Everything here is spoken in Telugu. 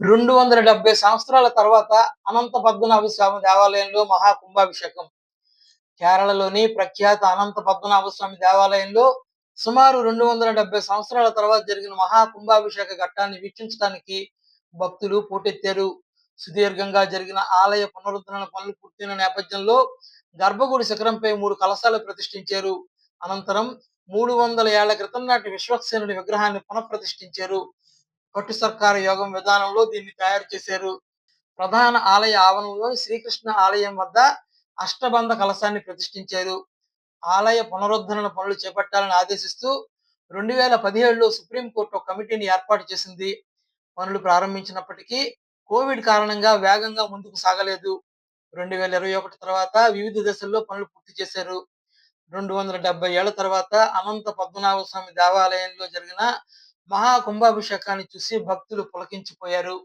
రెండు వందల డెబ్బై సంవత్సరాల తర్వాత అనంత పద్మనాభ స్వామి దేవాలయంలో మహా కుంభాభిషేకం. కేరళలోని ప్రఖ్యాత అనంత పద్మనాభ స్వామి దేవాలయంలో సుమారు రెండు వందల డెబ్బై సంవత్సరాల తర్వాత జరిగిన మహా కుంభాభిషేక ఘట్టాన్ని వీక్షించడానికి భక్తులు పోటెత్తారు. సుదీర్ఘంగా జరిగిన ఆలయ పునరుద్ధరణ పనులు పూర్తయిన నేపథ్యంలో గర్భగుడి శిఖరంపై మూడు కలశాలు ప్రతిష్ఠించారు. అనంతరం మూడు వందల ఏళ్ళ క్రితం నాటి విశ్వక్సేనుడి విగ్రహాన్ని పునఃప్రతిష్ఠించారు. కట్టు సర్కారు యోగం విధానంలో దీన్ని తయారు చేశారు. ప్రధాన ఆలయ ఆవరణలో శ్రీకృష్ణ ఆలయం వద్ద అష్టబంధ కలశాన్ని ప్రతిష్ఠించారు. ఆలయ పునరుద్ధరణ పనులు చేపట్టాలని ఆదేశిస్తూ రెండు వేల పదిహేడులో సుప్రీంకోర్టు ఒక కమిటీని ఏర్పాటు చేసింది. పనులు ప్రారంభించినప్పటికీ కోవిడ్ కారణంగా వేగంగా ముందుకు సాగలేదు. రెండు వేల ఇరవై ఒకటి తర్వాత వివిధ దశల్లో పనులు పూర్తి చేశారు. రెండు వందల డెబ్బై ఏళ్ళ తర్వాత అనంత పద్మనాభ స్వామి దేవాలయంలో జరిగిన మహా కుంభాభిషేకాన్ని చూసి భక్తులు పులకించిపోయారు.